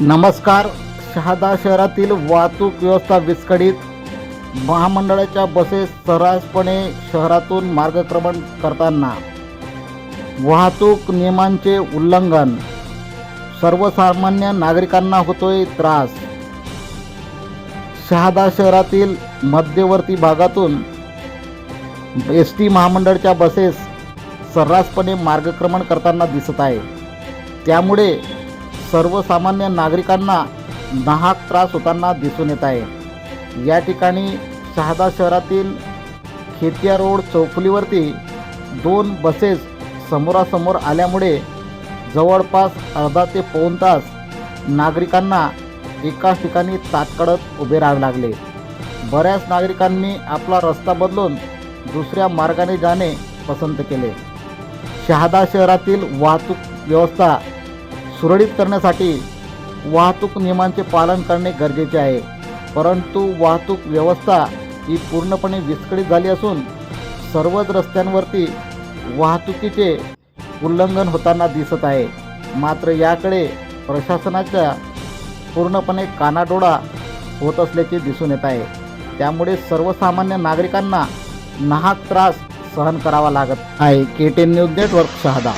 नमस्कार. शहादा शहरातील वाहतूक व्यवस्था विस्कळीत. महामंडळाच्या बसेस सर्रासपणे शहरातून मार्गक्रमण करताना. वाहतूक नियमांचे उल्लंघन. सर्वसामान्य नागरिकांना होतोय त्रास. शहादा शहरातील मध्यवर्ती भागातून एस टी महामंडळच्या बसेस सर्रासपणे मार्गक्रमण करताना दिसत आहे. त्यामुळे सर्वसामान्य नागरिकांना नाहक त्रास होताना दिसून येत आहे. या ठिकाणी शहादा शहरातील खेतिया रोड चौफुलीवरती दोन बसेस समोरासमोर आल्यामुळे जवळपास अर्धा ते पाऊन तास नागरिकांना एकाच ठिकाणी ताटकडत उभे राहावे लागले. बऱ्याच नागरिकांनी आपला रस्ता बदलून दुसऱ्या मार्गाने जाणे पसंत केले. शहादा शहरातील वाहतूक व्यवस्था सुरळीत करण्यासाठी वाहतूक नियमांचे पालन करणे गरजेचे आहे. परंतु वाहतूक व्यवस्था ही पूर्णपणे विस्कळीत झाली असून सर्वच रस्त्यांवरती वाहतुकीचे उल्लंघन होताना दिसत आहे. मात्र याकडे प्रशासनाच्या पूर्णपणे कानाडोळा होत असल्याचे दिसून येत आहे. त्यामुळे सर्वसामान्य नागरिकांना नाहक त्रास सहन करावा लागत आहे. K ten news network Shahada.